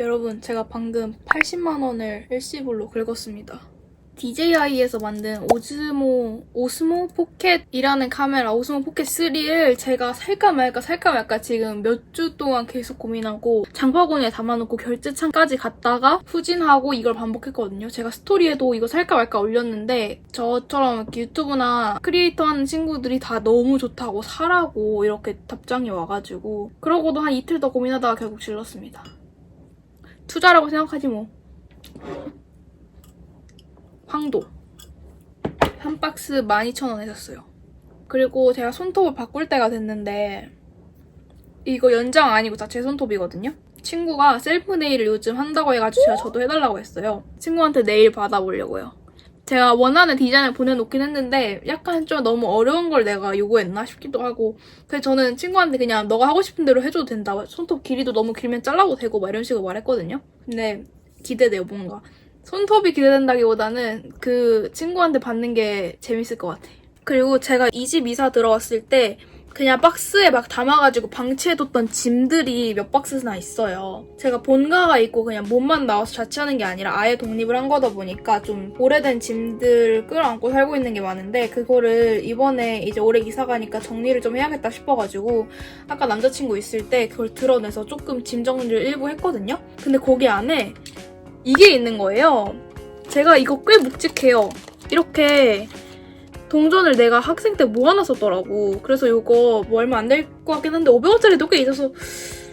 여러분, 제가 방금 80만원을 일시불로 긁었습니다. DJI에서 만든 오즈모, 오스모 포켓이라는 카메라, 오스모 포켓 3를 제가 살까 말까 살까 말까 지금 몇 주 동안 계속 고민하고 장바구니에 담아놓고 결제창까지 갔다가 후진하고 이걸 반복했거든요. 제가 스토리에도 이거 살까 말까 올렸는데 저처럼 이렇게 유튜브나 크리에이터 하는 친구들이 다 너무 좋다고 사라고 이렇게 답장이 와가지고 그러고도 한 이틀 더 고민하다가 결국 질렀습니다. 투자라고 생각하지 뭐. 황도. 한 박스 12,000원에 샀어요. 그리고 제가 손톱을 바꿀 때가 됐는데 이거 연장 아니고 다제 손톱이거든요. 친구가 셀프 네일을 요즘 한다고 해가지고 제가 저도 해달라고 했어요. 친구한테 네일 받아보려고요. 제가 원하는 디자인을 보내놓긴 했는데 약간 좀 너무 어려운 걸 내가 요구했나 싶기도 하고 그래서 저는 친구한테 그냥 너가 하고 싶은 대로 해줘도 된다. 손톱 길이도 너무 길면 잘라도 되고 막 이런 식으로 말했거든요. 근데 기대돼요 뭔가. 손톱이 기대된다기보다는 그 친구한테 받는 게 재밌을 것 같아. 그리고 제가 이 집 이사 들어왔을 때 그냥 박스에 막 담아가지고 방치해뒀던 짐들이 몇 박스나 있어요. 제가 본가가 있고 그냥 몸만 나와서 자취하는 게 아니라 아예 독립을 한 거다 보니까 좀 오래된 짐들 끌어안고 살고 있는 게 많은데 그거를 이번에 이제 올해 이사 가니까 정리를 좀 해야겠다 싶어가지고 아까 남자친구 있을 때 그걸 드러내서 조금 짐 정리를 일부 했거든요. 근데 거기 안에 이게 있는 거예요. 제가 이거 꽤 묵직해요. 이렇게 동전을 내가 학생 때 모아놨었더라고. 그래서 이거 뭐 얼마 안 될 것 같긴 한데 500원짜리도 꽤 있어서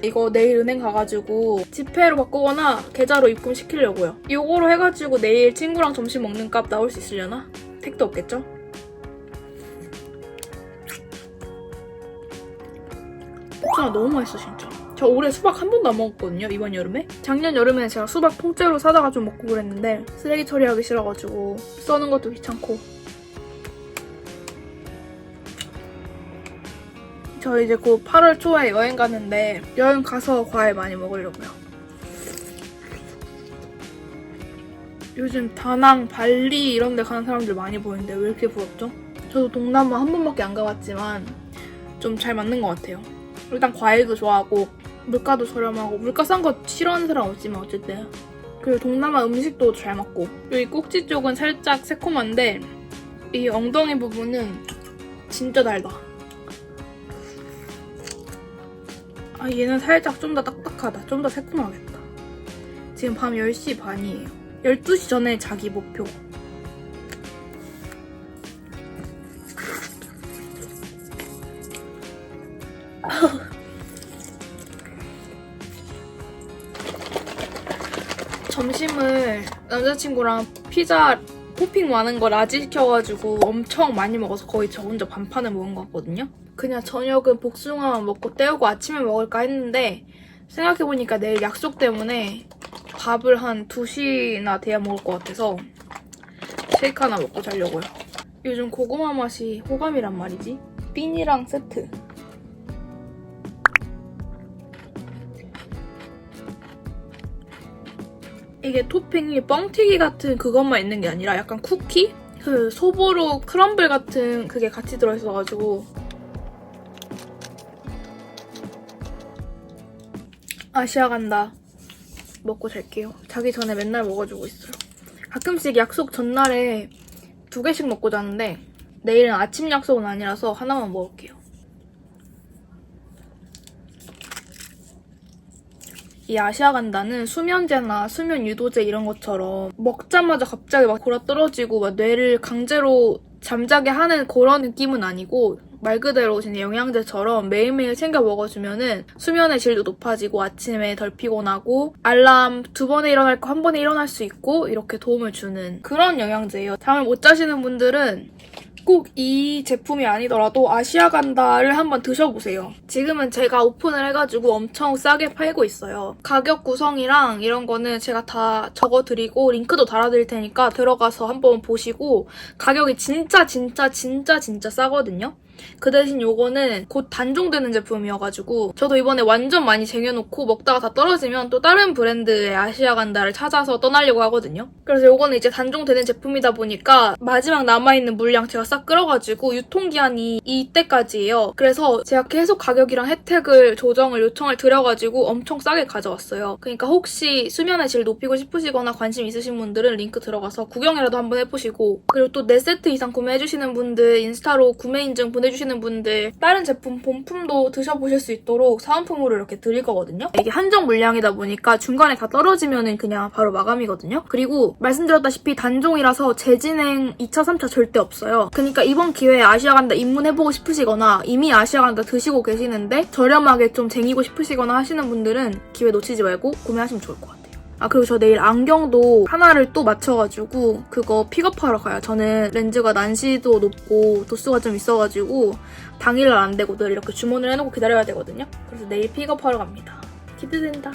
이거 내일 은행 가가지고 지폐로 바꾸거나 계좌로 입금시키려고요. 이거로 해가지고 내일 친구랑 점심 먹는 값 나올 수 있으려나? 택도 없겠죠? 복숭아 너무 맛있어 진짜. 저 올해 수박 한 번도 안 먹었거든요 이번 여름에. 작년 여름에 제가 수박 통째로 사다가 좀 먹고 그랬는데 쓰레기 처리하기 싫어가지고 써는 것도 귀찮고 저 이제 곧 8월 초에 여행 가는데 여행 가서 과일 많이 먹으려고요. 요즘 다낭, 발리 이런 데 가는 사람들 많이 보이는데 왜 이렇게 부럽죠? 저도 동남아 한 번밖에 안 가봤지만 좀 잘 맞는 것 같아요. 일단 과일도 좋아하고 물가도 저렴하고 물가 싼 거 싫어하는 사람 없지만 어쨌든 그리고 동남아 음식도 잘 맞고 여기 꼭지 쪽은 살짝 새콤한데 이 엉덩이 부분은 진짜 달다. 아 얘는 살짝 좀 더 딱딱하다. 좀 더 새콤하겠다. 지금 밤 10시 반이에요. 12시 전에 자기 목표. 점심을 남자친구랑 피자 토핑 많은 거 라지 시켜가지고 엄청 많이 먹어서 거의 저 혼자 반판을 먹은 것 같거든요. 그냥 저녁은 복숭아만 먹고 때우고 아침에 먹을까 했는데 생각해보니까 내일 약속 때문에 밥을 한 2시나 돼야 먹을 것 같아서 쉐이크 하나 먹고 자려고요. 요즘 고구마 맛이 호감이란 말이지. 빈이랑 세트. 이게 토핑이 뻥튀기 같은 그것만 있는 게 아니라 약간 쿠키? 그 소보로 크럼블 같은 그게 같이 들어있어가지고 아시아 간다. 먹고 잘게요. 자기 전에 맨날 먹어주고 있어요. 가끔씩 약속 전날에 두 개씩 먹고 자는데 내일은 아침 약속은 아니라서 하나만 먹을게요. 이 아시아 간다는 수면제나 수면 유도제 이런 것처럼 먹자마자 갑자기 막 골아 떨어지고 막 뇌를 강제로 잠자게 하는 그런 느낌은 아니고 말 그대로 진짜 영양제처럼 매일매일 챙겨 먹어주면은 수면의 질도 높아지고 아침에 덜 피곤하고 알람 두 번에 일어날 거 한 번에 일어날 수 있고 이렇게 도움을 주는 그런 영양제예요. 잠을 못 자시는 분들은 꼭 이 제품이 아니더라도 아시아 간다를 한번 드셔보세요. 지금은 제가 오픈을 해가지고 엄청 싸게 팔고 있어요. 가격 구성이랑 이런 거는 제가 다 적어드리고 링크도 달아드릴 테니까 들어가서 한번 보시고 가격이 진짜 진짜 진짜 진짜 싸거든요. 그 대신 요거는 곧 단종되는 제품이어가지고 저도 이번에 완전 많이 쟁여놓고 먹다가 다 떨어지면 또 다른 브랜드의 아시아 간다를 찾아서 떠나려고 하거든요. 그래서 요거는 이제 단종되는 제품이다 보니까 마지막 남아있는 물량 제가 싹 끌어가지고 유통기한이 이때까지예요. 그래서 제가 계속 가격이랑 혜택을 조정을 요청을 드려가지고 엄청 싸게 가져왔어요. 그러니까 혹시 수면의 질 높이고 싶으시거나 관심 있으신 분들은 링크 들어가서 구경이라도 한번 해보시고 그리고 또 4세트 이상 구매해주시는 분들 인스타로 구매 인증 보내 주시는 분들 다른 제품 본품도 드셔보실 수 있도록 사은품으로 이렇게 드릴 거거든요. 이게 한정 물량이다 보니까 중간에 다 떨어지면은 그냥 바로 마감이거든요. 그리고 말씀드렸다시피 단종이라서 재진행 2차, 3차 절대 없어요. 그러니까 이번 기회에 아시아 간다 입문해보고 싶으시거나 이미 아시아 간다 드시고 계시는데 저렴하게 좀 쟁이고 싶으시거나 하시는 분들은 기회 놓치지 말고 구매하시면 좋을 것 같아요. 아 그리고 저 내일 안경도 하나를 또 맞춰가지고 그거 픽업하러 가요. 저는 렌즈가 난시도 높고 도수가 좀 있어가지고 당일날 안 되고 늘 이렇게 주문을 해놓고 기다려야 되거든요. 그래서 내일 픽업하러 갑니다. 기대된다.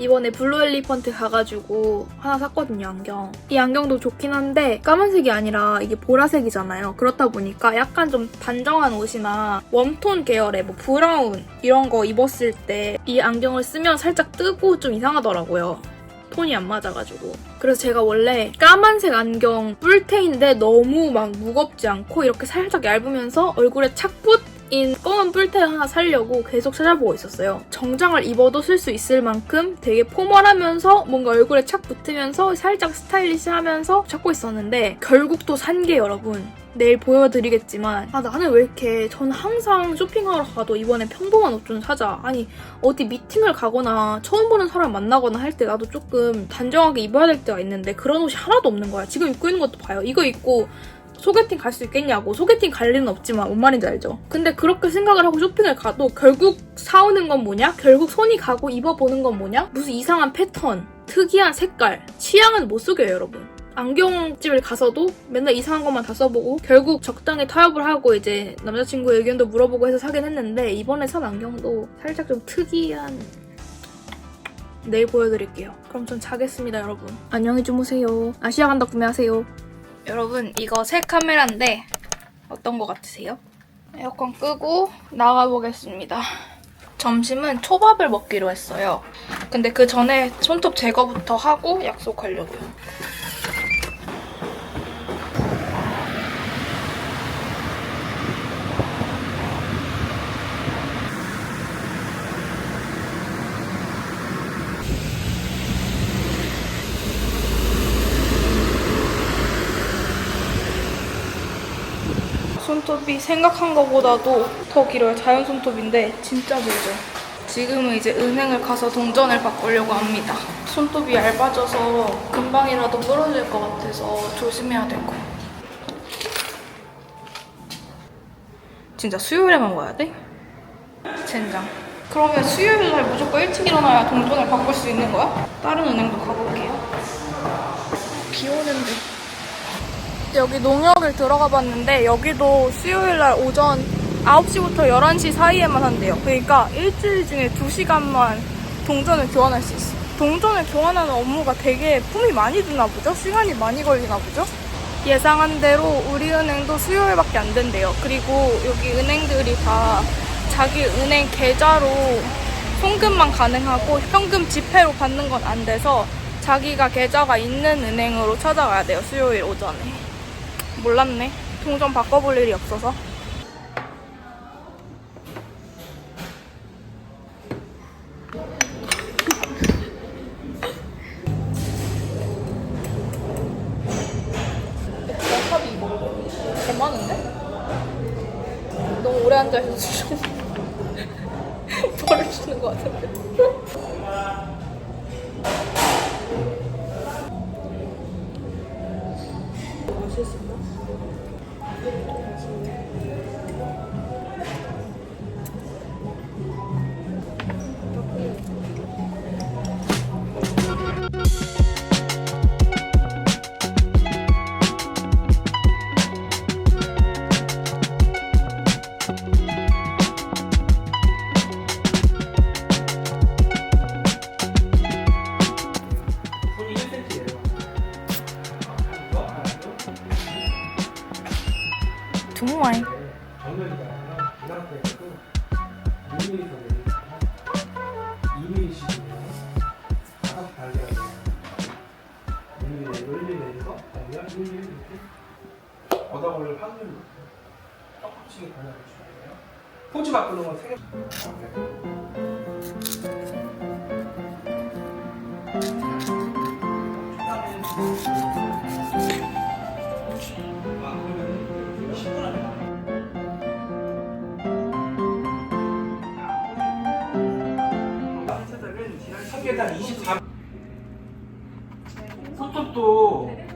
이번에 블루 엘리펀트 가가지고 하나 샀거든요, 안경. 이 안경도 좋긴 한데 까만색이 아니라 이게 보라색이잖아요. 그렇다 보니까 약간 좀 단정한 옷이나 웜톤 계열의 뭐 브라운 이런 거 입었을 때 이 안경을 쓰면 살짝 뜨고 좀 이상하더라고요. 톤이 안 맞아가지고. 그래서 제가 원래 까만색 안경 뿔테인데 너무 막 무겁지 않고 이렇게 살짝 얇으면서 얼굴에 착붙 인 검은 뿔테 하나 살려고 계속 찾아보고 있었어요. 정장을 입어도 쓸 수 있을 만큼 되게 포멀하면서 뭔가 얼굴에 착 붙으면서 살짝 스타일리시하면서 찾고 있었는데 결국 또 산 게 여러분 내일 보여드리겠지만 아 나는 왜 이렇게 저는 항상 쇼핑하러 가도 이번에 평범한 옷 좀 사자 아니 어디 미팅을 가거나 처음 보는 사람 만나거나 할 때 나도 조금 단정하게 입어야 될 때가 있는데 그런 옷이 하나도 없는 거야 지금 입고 있는 것도 봐요 이거 입고 소개팅 갈 수 있겠냐고 소개팅 갈 리는 없지만 뭔 말인지 알죠? 근데 그렇게 생각을 하고 쇼핑을 가도 결국 사오는 건 뭐냐? 결국 손이 가고 입어보는 건 뭐냐? 무슨 이상한 패턴, 특이한 색깔, 취향은 못 속여요 여러분 안경집을 가서도 맨날 이상한 것만 다 써보고 결국 적당히 타협을 하고 이제 남자친구 의견도 물어보고 해서 사긴 했는데 이번에 산 안경도 살짝 좀 특이한 내일 보여드릴게요. 그럼 전 자겠습니다 여러분. 안녕히 주무세요. 아시아 간다 구매하세요. 여러분 이거 새 카메라인데 어떤 거 같으세요? 에어컨 끄고 나가보겠습니다. 점심은 초밥을 먹기로 했어요. 근데 그 전에 손톱 제거부터 하고 약속하려고요. 손톱이 생각한 것보다도 더 길어요. 자연 손톱인데 진짜 길죠. 지금은 이제 은행을 가서 동전을 바꾸려고 합니다. 손톱이 얇아져서 금방이라도 부러질 것 같아서 조심해야 될것 같아요. 진짜 수요일에만 와야 돼? 젠장. 그러면 수요일 날 무조건 일찍 일어나야 동전을 바꿀 수 있는 거야? 다른 은행도 가볼게요. 비 오는데. 여기 농협을 들어가 봤는데 여기도 수요일 날 오전 9시부터 11시 사이에만 한대요. 그러니까 일주일 중에 2시간만 동전을 교환할 수 있어. 동전을 교환하는 업무가 되게 품이 많이 드나 보죠? 시간이 많이 걸리나 보죠? 예상한 대로 우리은행도 수요일밖에 안 된대요. 그리고 여기 은행들이 다 자기 은행 계좌로 송금만 가능하고 현금 지폐로 받는 건 안 돼서 자기가 계좌가 있는 은행으로 찾아가야 돼요. 수요일 오전에. 몰랐네. 동전 바꿔볼 일이 없어서. 얻어 걸릴 확률이 높아요. 조금씩 변화를 주는 거예요. 포즈 바꾸는 건 세 개. 아, 한 개당 24. 손톱도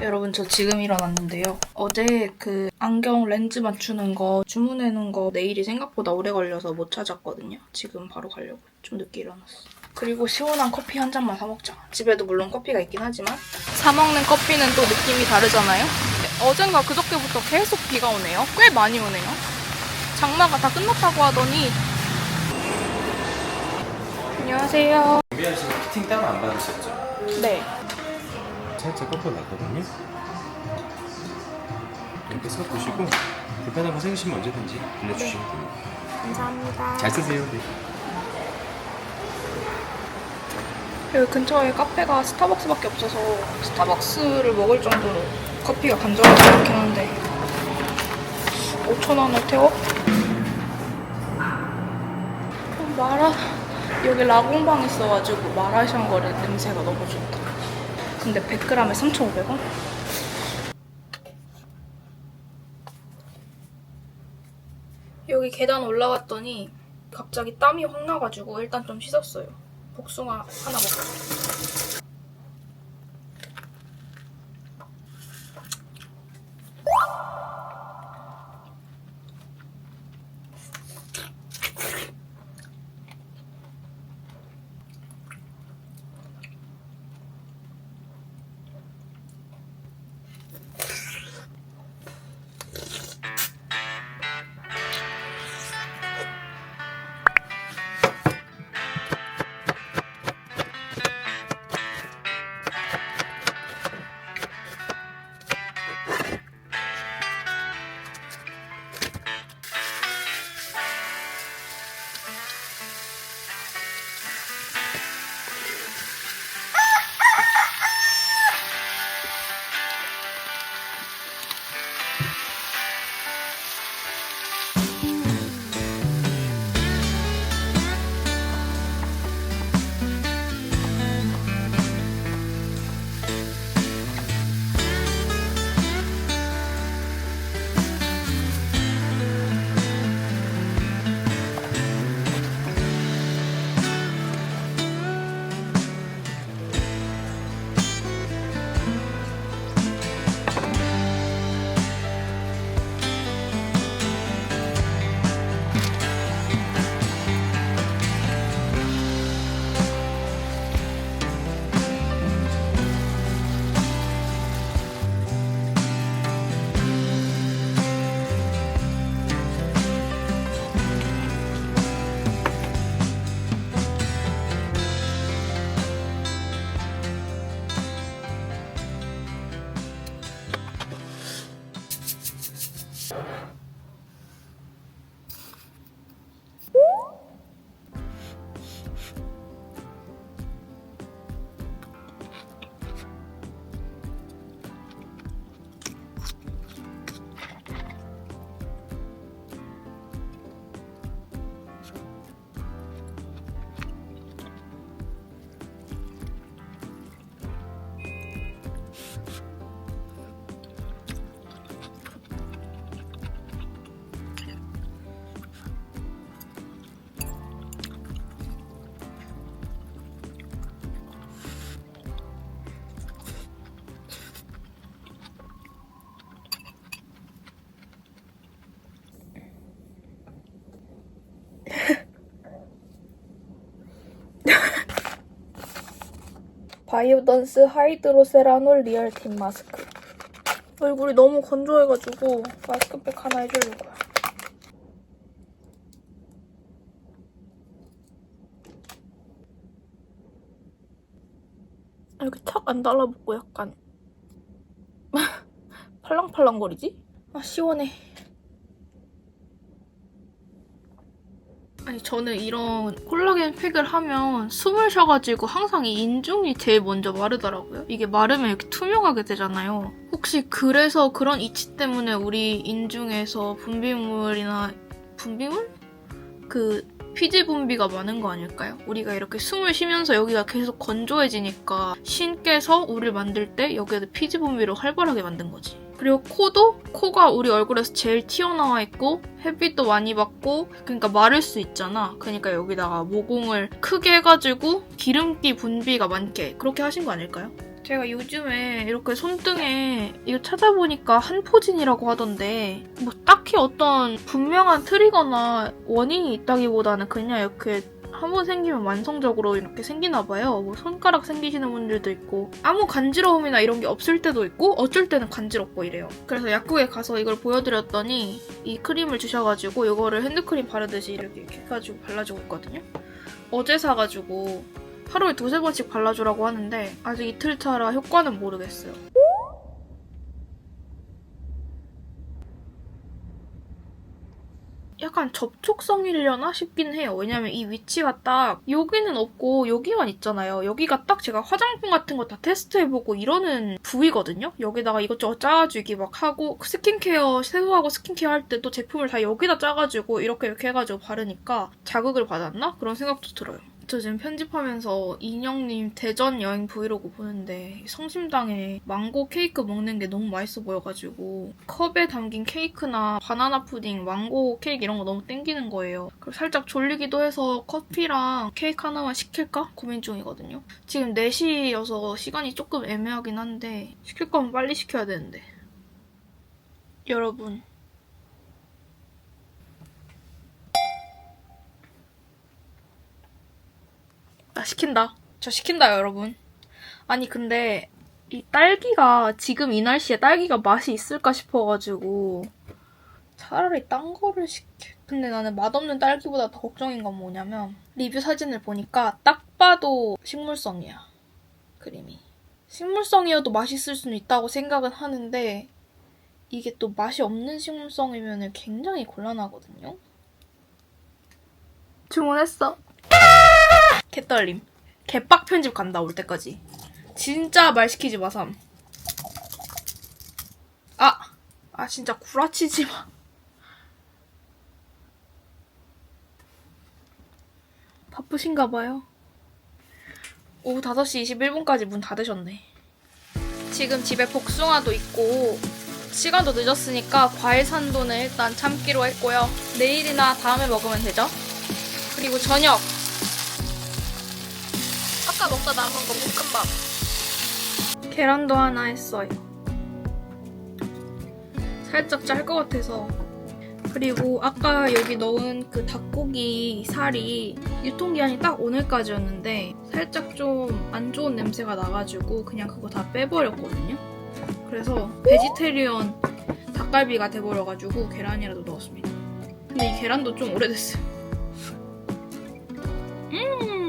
여러분 저 지금 일어났는데요. 어제 그 안경 렌즈 맞추는 거 주문해 놓은 거 내일이 생각보다 오래 걸려서 못 찾았거든요. 지금 바로 가려고 좀 늦게 일어났어. 그리고 시원한 커피 한 잔만 사 먹자. 집에도 물론 커피가 있긴 하지만 사 먹는 커피는 또 느낌이 다르잖아요. 어젠가 그저께부터 계속 비가 오네요. 꽤 많이 오네요. 장마가 다 끝났다고 하더니 안녕하세요. 준비하시고 피팅 따로 안 받으셨죠? 네. 살짝 꺾어놨거든요. 이렇게 섞으시고 불편한 거 생기시면 언제든지 들려주시면 됩니다. 감사합니다. 잘 쓰세요. 네. 여기 근처에 카페가 스타벅스밖에 없어서 스타벅스를 먹을 정도로 커피가 간절하지 않긴 한데 5,000원을 태워? 어, 마라 여기 라공방 있어가지고 마라샹궈의 냄새가 너무 좋다 근데 100g에 3,500원? 여기 계단 올라갔더니 갑자기 땀이 확 나가지고 일단 좀 씻었어요 복숭아 하나 먹자. 바이오던스 하이드로세라놀 리얼틴 마스크. 얼굴이 너무 건조해가지고 마스크팩 하나 해주려고요. 이렇게 탁안 달라붙고 약간 팔랑팔랑거리지? 아 시원해. 아니 저는 이런 콜라겐 팩을 하면 숨을 쉬어가지고 항상 이 인중이 제일 먼저 마르더라고요. 이게 마르면 이렇게 투명하게 되잖아요. 혹시 그래서 그런 이치 때문에 우리 인중에서 분비물이나 분비물? 그 피지 분비가 많은 거 아닐까요? 우리가 이렇게 숨을 쉬면서 여기가 계속 건조해지니까 신께서 우리를 만들 때 여기에 피지 분비를 활발하게 만든 거지. 그리고 코도 코가 우리 얼굴에서 제일 튀어나와 있고 햇빛도 많이 받고 그러니까 마를 수 있잖아. 그러니까 여기다가 모공을 크게 해가지고 기름기 분비가 많게 그렇게 하신 거 아닐까요? 제가 요즘에 이렇게 손등에 이거 찾아보니까 한포진이라고 하던데 뭐 딱히 어떤 분명한 틀이거나 원인이 있다기보다는 그냥 이렇게 한 번 생기면 만성적으로 이렇게 생기나 봐요. 뭐 손가락 생기시는 분들도 있고 아무 간지러움이나 이런 게 없을 때도 있고 어쩔 때는 간지럽고 이래요. 그래서 약국에 가서 이걸 보여드렸더니 이 크림을 주셔가지고 이거를 핸드크림 바르듯이 이렇게, 해가지고 발라주고 있거든요. 어제 사가지고 하루에 두세 번씩 발라주라고 하는데 아직 이틀 차라 효과는 모르겠어요. 약간 접촉성이려나 싶긴 해요. 왜냐면 이 위치가 딱 여기는 없고 여기만 있잖아요. 여기가 딱 제가 화장품 같은 거 다 테스트해보고 이러는 부위거든요. 여기다가 이것저것 짜가지고 막 하고 스킨케어 세수하고 스킨케어 할때또 제품을 다 여기다 짜가지고 이렇게 이렇게 해가지고 바르니까 자극을 받았나? 그런 생각도 들어요. 저 지금 편집하면서 인형님 대전 여행 브이로그 보는데 성심당에 망고 케이크 먹는 게 너무 맛있어 보여가지고 컵에 담긴 케이크나 바나나 푸딩, 망고 케이크 이런 거 너무 땡기는 거예요. 그리고 살짝 졸리기도 해서 커피랑 케이크 하나만 시킬까 고민 중이거든요. 지금 4시여서 시간이 조금 애매하긴 한데 시킬 거면 빨리 시켜야 되는데. 여러분 나 시킨다. 저 시킨다, 여러분. 아니, 근데 이 딸기가 지금 이 날씨에 딸기가 맛이 있을까 싶어가지고 차라리 딴 거를 시켜. 근데 나는 맛없는 딸기보다 더 걱정인 건 뭐냐면 리뷰 사진을 보니까 딱 봐도 식물성이야. 그림이. 식물성이어도 맛있을 수는 있다고 생각은 하는데 이게 또 맛이 없는 식물성이면 굉장히 곤란하거든요. 주문했어. 개떨림. 개빡 편집 간다 올 때까지. 진짜 말 시키지 마 삼. 아, 아 진짜 구라치지 마. 바쁘신가 봐요. 오후 5시 21분까지 문 닫으셨네. 지금 집에 복숭아도 있고 시간도 늦었으니까 과일 산도는 일단 참기로 했고요. 내일이나 다음에 먹으면 되죠. 그리고 저녁 아까 먹다 남은 거 볶음밥. 계란도 하나 했어요. 살짝 짤 것 같아서. 그리고 아까 여기 넣은 그 닭고기 살이 유통기한이 딱 오늘까지였는데 살짝 좀 안 좋은 냄새가 나가지고 그냥 그거 다 빼버렸거든요. 그래서 베지테리언 닭갈비가 돼버려가지고 계란이라도 넣었습니다. 근데 이 계란도 좀 오래됐어요. 음!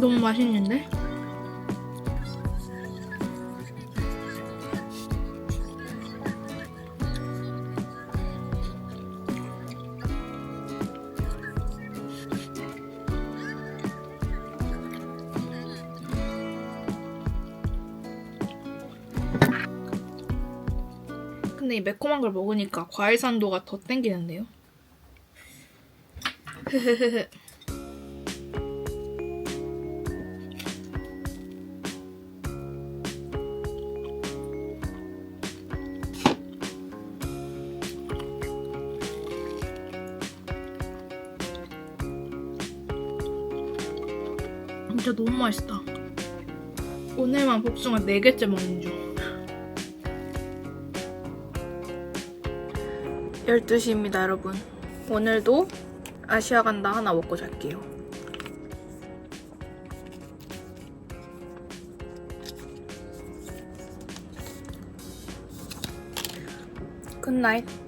너무 맛있는데? 근데 이 매콤한 걸 먹으니까 과일 산도가 더 땡기는데요. 진짜 너무 맛있다. 오늘만 복숭아 4개째 먹는 중. 12시입니다, 여러분. 오늘도 아시아 간다 하나 먹고 잘게요. 굿나잇.